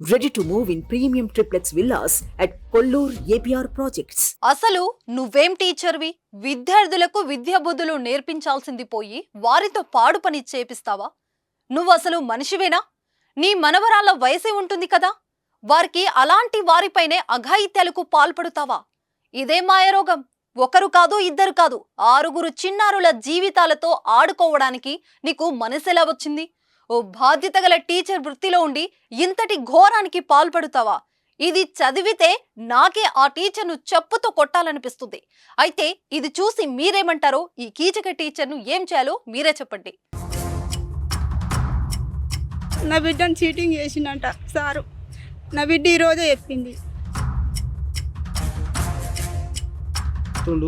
Ready to move in premium triplex villas at Kollur APR projects అసలు నువ్వేం టీచర్వి? విద్యార్థులకు విద్యా బుద్ధులు నేర్పించాల్సింది పోయి వారితో పాడు పని చేపిస్తావా? నువ్వు అసలు మనిషివేనా? నీ మనవరాల వయసే ఉంటుంది కదా? వారికి అలాంటి వారిపైనే అఘాయిత్యాలకు పాల్పడుతావా? ఇదే మాయరోగం. ఒకరు కాదు ఇద్దరు కాదు ఆరుగురు చిన్నారుల జీవితాలతో ఆడుకోవడానికి నీకు మనసెలా వచ్చింది? ఓ బాధ్యత గల టీచర్ వృత్తిలో ఉండి ఇంతటి ఘోరానికి పాల్పడుతావా? ఇది చదివితే నాకే ఆ టీచర్ను చెప్పుతో కొట్టాలనిపిస్తుంది. అయితే ఇది చూసి మీరేమంటారో? ఈ కీచక టీచర్ను ఏం చేయాలో మీరే చెప్పండి. నా బిడ్డను చీటింగ్ చేసిందంట సారు. నా బిడ్డ ఈరోజే చెప్పింది.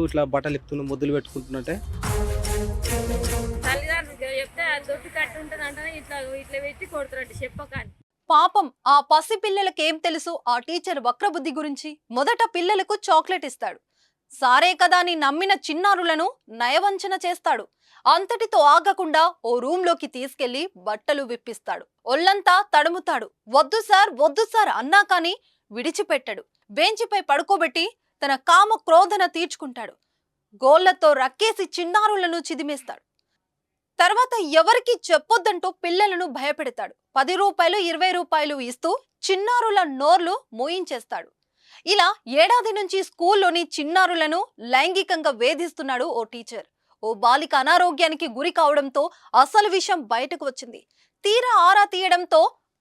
ఇట్లా బట్టలు ఇప్పుతుండు ముద్దులు పెట్టుకుంటున్నట్టే దొడ్డు కట్టు ఉంటుంది అంటే ఇట్లా ఇట్లా పెట్టి కొడుతున్నట్టు పాపం ఆ పసి పిల్లలకేం తెలుసు ఆ టీచర్ వక్రబుద్ధి గురించి? మొదట పిల్లలకు చాక్లెట్ ఇస్తాడు. సారే కదా అని నమ్మిన చిన్నారులను నయవంచన చేస్తాడు. అంతటితో ఆగకుండా ఓ రూంలోకి తీసుకెళ్ళి బట్టలు విప్పిస్తాడు. ఒళ్ళంతా తడుముతాడు. వద్దు సార్ వద్దు సార్ అన్నా కానీ విడిచిపెట్టడు. బెంచిపై పడుకోబెట్టి తన కామ క్రోధన తీర్చుకుంటాడు. గోళ్ళతో రక్కేసి చిన్నారులను చిదిమేస్తాడు. తర్వాత ఎవరికి చెప్పొద్దంటూ పిల్లలను భయపెడతాడు. పది రూపాయలు ఇరవై రూపాయలు ఇస్తూ చిన్నారుల నోర్లు మోయించేస్తాడు. ఇలా ఏడాది నుంచి స్కూల్లోని చిన్నారులను లైంగికంగా వేధిస్తున్నాడు ఓ టీచర్. ఓ బాలిక అనారోగ్యానికి గురి కావడంతో అసలు విషయం బయటకు వచ్చింది. తీరా ఆరా తీయడంతో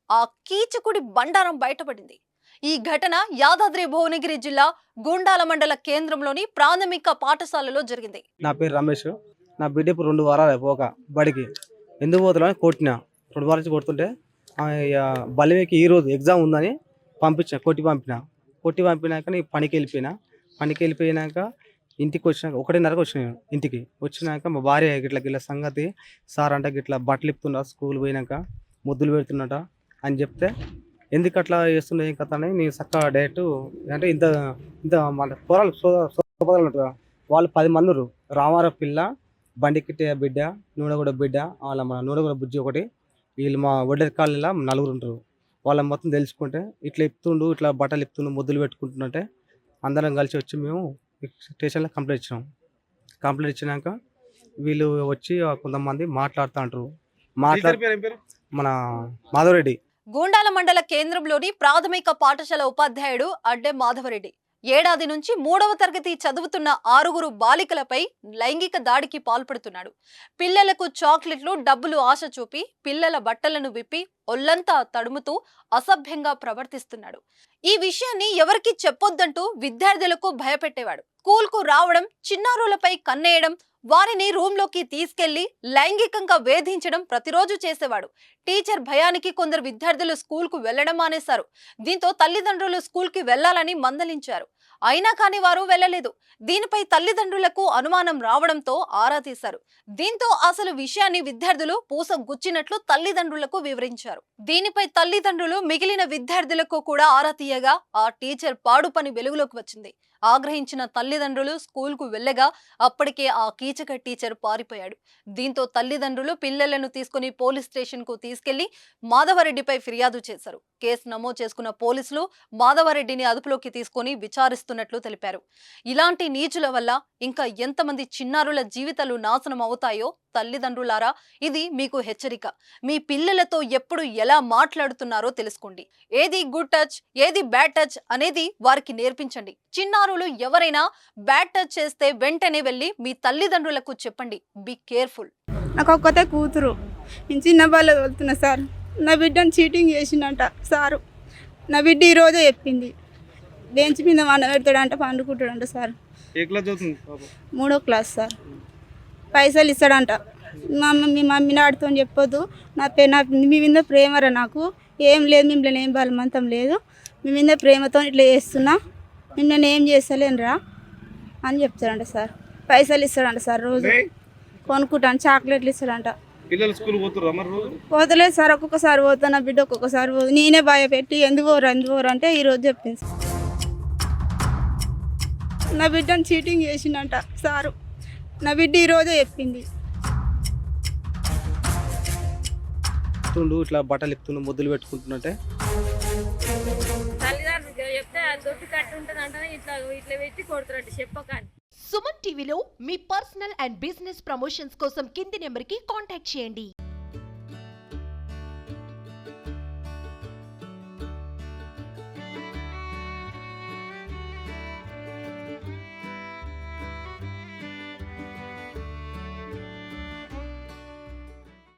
ఆ కీచకుడి బండారం బయటపడింది. ఈ ఘటన యాదాద్రి భువనగిరి జిల్లా గుండాల మండల కేంద్రంలోని ప్రాథమిక పాఠశాలలో జరిగింది. నా పేరు రమేష్. నా బిడ్డ ఇప్పుడు రెండు వారాలు పోక బడికి. ఎందుకు పోతున్నా కొట్టిన. రెండు వారాల నుంచి కొడుతుంటే ఇక బలివేకి ఈ రోజు ఎగ్జామ్ ఉందని పంపించిన కొట్టి పంపిన. కొట్టి పంపినాక నీ పనికి వెళ్ళిపోయినా. పనికి వెళ్ళిపోయినాక ఇంటికి వచ్చినాక ఒకటిన్నరకు వచ్చిన నేను ఇంటికి. వచ్చినాక మా భార్య గిట్ల గిట్ల సంగతి సార్ అంటే గిట్ల బట్టలు ఇప్పుతున్నా స్కూల్ పోయినాక ముద్దులు పెడుతున్నట అని చెప్తే ఎందుకు అట్లా చేస్తుండే ఏం కథ అని నేను చక్కగా డైరెక్ట్ అంటే ఇంత ఇంత మన పోరాలు సోదరులు ఉంటారు వాళ్ళు పది మంది రామారావు పిల్ల బండికిట్టే బిడ్డ నూనెగూడ బిడ్డ వాళ్ళ మన నూనెగూడ బుజ్జి ఒకటి వీళ్ళు మా ఒడ్డరి కాలనీలో నలుగురు ఉంటారు వాళ్ళ మొత్తం తెలుసుకుంటే ఇట్లా ఇప్పుతుండు ఇట్లా బట్టలు ఇప్పుతుండు ముద్దులు పెట్టుకుంటుంటే అందరం కలిసి వచ్చి మేము స్టేషన్లో కంప్లైంట్ ఇచ్చినాం. కంప్లైంట్ ఇచ్చినాక వీళ్ళు వచ్చి కొంతమంది మాట్లాడుతూ ఉంటారు మాట్లాడు మన మాధవరెడ్డి. గూండాల మండల కేంద్రంలోని ప్రాథమిక పాఠశాల ఉపాధ్యాయుడు అడ్డె మాధవరెడ్డి. ఏడాది నుంచి మూడవ తరగతి చదువుతున్న ఆరుగురు బాలికలపై లైంగిక దాడికి పాల్పడుతున్నాడు. పిల్లలకు చాక్లెట్లు డబ్బులు ఆశ చూపి పిల్లల బట్టలను విప్పి ఒళ్ళంతా తడుముతూ అసభ్యంగా ప్రవర్తిస్తున్నాడు. ఈ విషయాన్ని ఎవరికి చెప్పొద్దంటూ విద్యార్థులకు భయపెట్టేవాడు. స్కూల్కు రావడం చిన్నారులపై కన్నేయడం వారిని రూమ్లోకి తీసుకెళ్ళి లైంగికంగా వేధించడం ప్రతిరోజు చేసేవాడు. టీచర్ భయానికి కొందరు విద్యార్థులు స్కూల్కు వెళ్ళడం మానేశారు. దీంతో తల్లిదండ్రులు స్కూల్కి వెళ్ళాలని మందలించారు. అయినా కానీ వారు వెళ్ళలేదు దీనిపై తల్లిదండ్రులకు అనుమానం రావడంతో ఆరా తీశారు. దీంతో అసలు విషయాన్ని విద్యార్థులు పూస గుచ్చినట్లు తల్లిదండ్రులకు వివరించారు. దీనిపై తల్లిదండ్రులు మిగిలిన విద్యార్థులకు కూడా ఆరా తీయగా ఆ టీచర్ పాడు పని వెలుగులోకి వచ్చింది. ఆగ్రహించిన తల్లిదండ్రులు స్కూల్కు వెళ్ళగా అప్పటికే ఆ కీచక టీచర్ పారిపోయాడు. దీంతో తల్లిదండ్రులు పిల్లలను తీసుకుని పోలీస్ స్టేషన్కు తీసుకెళ్ళి మాధవరెడ్డిపై ఫిర్యాదు చేశారు. కేసు నమోదు చేసుకున్న పోలీసులు మాధవరెడ్డిని అదుపులోకి తీసుకుని విచారిస్తున్నట్లు తెలిపారు. ఇలాంటి నీచుల వల్ల ఇంకా ఎంతమంది చిన్నారుల జీవితాలు నాశనం అవుతాయో తల్లిదండ్రులారా ఇది మీకు హెచ్చరిక. మీ పిల్లలతో ఎప్పుడు ఎలా మాట్లాడుతున్నారో తెలుసుకోండి. ఏది గుడ్ టచ్ ఏది బ్యాడ్ టచ్ అనేది వారికి నేర్పించండి. చిన్నారు చిన్నారులు ఎవరైనా బ్యాడ్ టచ్ చేస్తే వెంటనే వెళ్ళి మీ తల్లిదండ్రులకు చెప్పండి. బి కేర్ఫుల్ నాకు ఒక్కతే కూతురు. నేను చిన్న బాల్లో వెళ్తున్నా సార్. నా బిడ్డను చీటింగ్ చేసిందంట సారు. నా బిడ్డ ఈరోజే చెప్పింది. బెంచ్ మీద వండ పెడతాడంట పండుకుంటాడంట సార్. ఏ క్లాస్ చదువుతుంది పాప? మూడో క్లాస్ సార్. పైసలు ఇస్తాడంట. మా అమ్మ మీ మమ్మీ నాడుతో చెప్పొద్దు. నా పే నా మీ మీద ప్రేమరా నాకు? ఏం లేదు మిమ్మల్ని ఏం బలవంతం లేదు. మీ మీద ప్రేమతో ఇట్లా చేస్తున్నా. మిమ్మల్ని ఏం చేస్తలేనురా అని చెప్తాడంట సార్. పైసలు ఇస్తాడంట సార్ రోజు. కొనుక్కుంటాను చాక్లెట్లు ఇస్తాడంట. పిల్లలు స్కూల్ పోతలేదు సార్ ఒక్కొక్కసారి పోతా నా బిడ్డ ఒక్కొక్కసారి పోదు. నేనే భయపెట్టి ఎందుకు పోరు ఎందుకు పోరు అంటే ఈరోజు చెప్పింది. నా బిడ్డను చీటింగ్ చేసిందంట సారు. నా బిడ్డ ఈరోజే చెప్పింది. ఇట్లా బట్టలు ఇప్పుతుండు ముద్దులు పెట్టుకుంటున్నట్టే ఉంటుంది అంటే ఇట్లా ఇట్లా పెట్టి కొడుతున్నట్టు చెప్పక సుమన్ టీవీలో మీ పర్సనల్ అండ్ బిజినెస్ ప్రమోషన్స్ కోసం కింది నెంబర్కి కాంటాక్ట్ చేయండి.